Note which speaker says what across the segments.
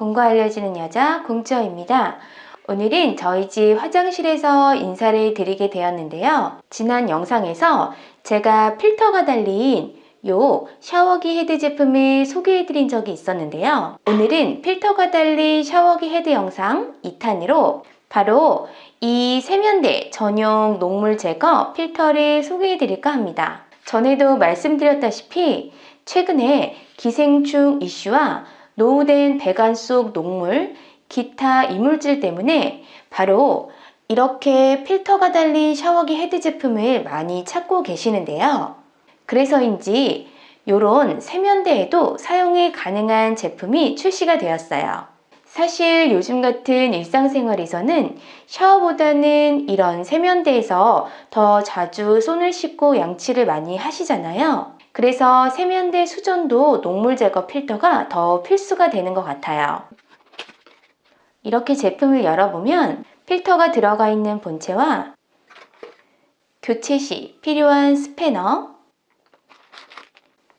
Speaker 1: 공부 알려주는 여자 공주입니다. 오늘은 저희 집 화장실에서 인사를 드리게 되었는데요. 지난 영상에서 제가 필터가 달린 요 샤워기 헤드 제품을 소개해 드린 적이 있었는데요. 오늘은 필터가 달린 샤워기 헤드 영상 2탄으로 바로 이 세면대 전용 녹물 제거 필터를 소개해 드릴까 합니다. 전에도 말씀드렸다시피 최근에 기생충 이슈와 노후된 배관 속 녹물, 기타 이물질 때문에 바로 이렇게 필터가 달린 샤워기 헤드 제품을 많이 찾고 계시는데요. 그래서인지 이런 세면대에도 사용이 가능한 제품이 출시가 되었어요. 사실 요즘 같은 일상생활에서는 샤워보다는 이런 세면대에서 더 자주 손을 씻고 양치를 많이 하시잖아요. 그래서 세면대 수전도 녹물 제거 필터가 더 필수가 되는 것 같아요. 이렇게 제품을 열어보면 필터가 들어가 있는 본체와 교체 시 필요한 스패너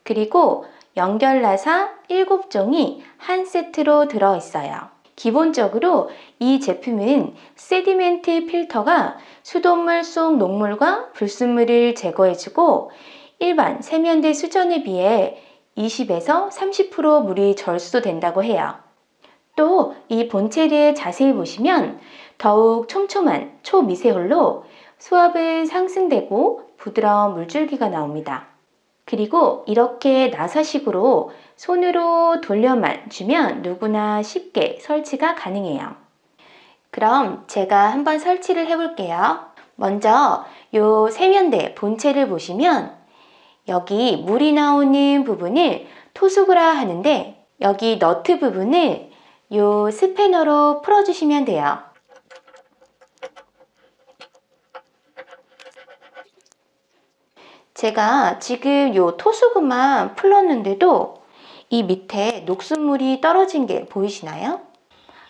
Speaker 1: 그리고 연결 나사 7종이 한 세트로 들어 있어요. 기본적으로 이 제품은 세디멘트 필터가 수돗물 속 녹물과 불순물을 제거해주고 일반 세면대 수전에 비해 20에서 30% 물이 절수도 된다고 해요. 또 이 본체를 자세히 보시면 더욱 촘촘한 초미세홀로 수압은 상승되고 부드러운 물줄기가 나옵니다. 그리고 이렇게 나사식으로 손으로 돌려만 주면 누구나 쉽게 설치가 가능해요. 그럼 제가 한번 설치를 해볼게요. 먼저 요 세면대 본체를 보시면 여기 물이 나오는 부분을 토수구라 하는데 여기 너트 부분을 요 스패너로 풀어주시면 돼요. 제가 지금 요 토수구만 풀었는데도 이 밑에 녹슨물이 떨어진 게 보이시나요?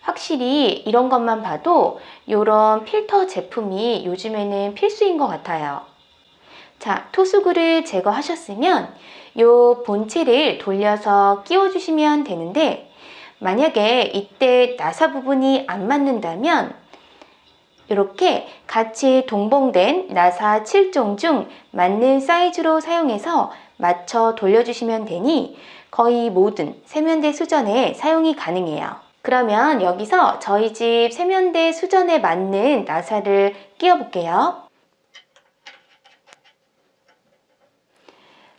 Speaker 1: 확실히 이런 것만 봐도 이런 필터 제품이 요즘에는 필수인 것 같아요. 자, 토수구를 제거하셨으면 요 본체를 돌려서 끼워주시면 되는데 만약에 이때 나사 부분이 안 맞는다면 이렇게 같이 동봉된 나사 7종 중 맞는 사이즈로 사용해서 맞춰 돌려주시면 되니 거의 모든 세면대 수전에 사용이 가능해요. 그러면 여기서 저희 집 세면대 수전에 맞는 나사를 끼워 볼게요.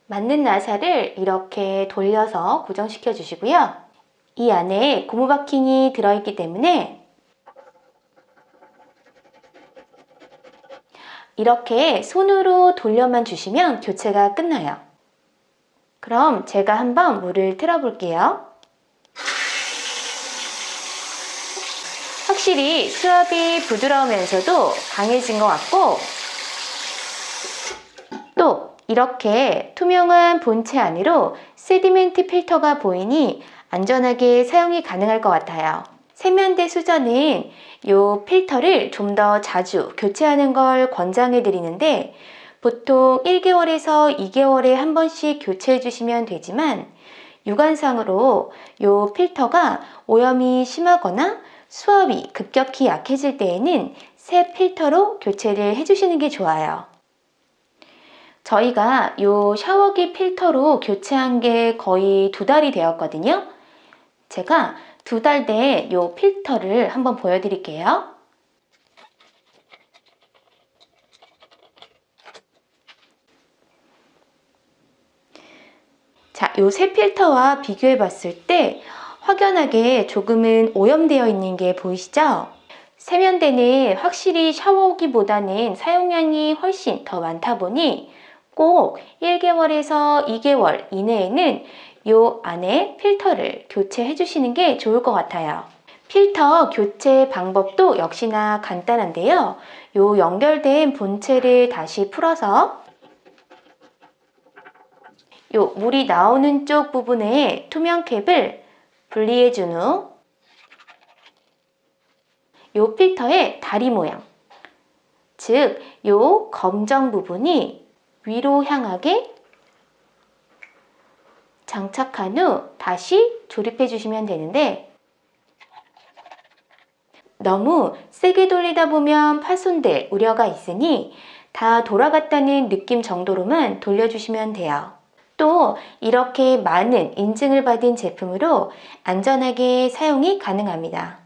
Speaker 1: 맞는 나사를 이렇게 돌려서 고정시켜 주시고요. 이 안에 고무 바킹이 들어있기 때문에 이렇게 손으로 돌려만 주시면 교체가 끝나요. 그럼 제가 한번 물을 틀어 볼게요. 확실히 수압이 부드러우면서도 강해진 것 같고 또 이렇게 투명한 본체 안으로 세디멘트 필터가 보이니 안전하게 사용이 가능할 것 같아요. 세면대 수전은 이 필터를 좀 더 자주 교체하는 걸 권장해 드리는데 보통 1개월에서 2개월에 한 번씩 교체해 주시면 되지만 유관상으로 이 필터가 오염이 심하거나 수압이 급격히 약해질 때에는 새 필터로 교체를 해주시는 게 좋아요. 저희가 이 샤워기 필터로 교체한 게 거의 두 달이 되었거든요. 제가 두 달된이 필터를 한번 보여드릴게요. 자, 이새 필터와 비교해 봤을 때 확연하게 조금은 오염되어 있는 게 보이시죠? 세면대는 확실히 샤워기보다는 사용량이 훨씬 더 많다 보니 꼭 1개월에서 2개월 이내에는 이 안에 필터를 교체해 주시는 게 좋을 것 같아요. 필터 교체 방법도 역시나 간단한데요. 이 연결된 본체를 다시 풀어서 이 물이 나오는 쪽 부분에 투명 캡을 분리해 준후이 필터의 다리 모양 즉이 검정 부분이 위로 향하게 장착한 후 다시 조립해 주시면 되는데 너무 세게 돌리다 보면 파손될 우려가 있으니 다 돌아갔다는 느낌 정도로만 돌려주시면 돼요. 또 이렇게 많은 인증을 받은 제품으로 안전하게 사용이 가능합니다.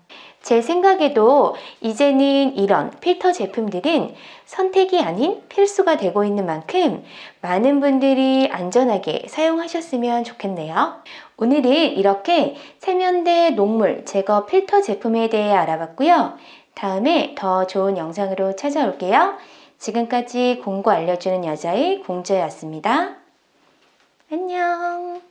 Speaker 1: 제 생각에도 이제는 이런 필터 제품들은 선택이 아닌 필수가 되고 있는 만큼 많은 분들이 안전하게 사용하셨으면 좋겠네요. 오늘은 이렇게 세면대 녹물 제거 필터 제품에 대해 알아봤고요. 다음에 더 좋은 영상으로 찾아올게요. 지금까지 공구 알려주는 여자의 공주였습니다. 안녕.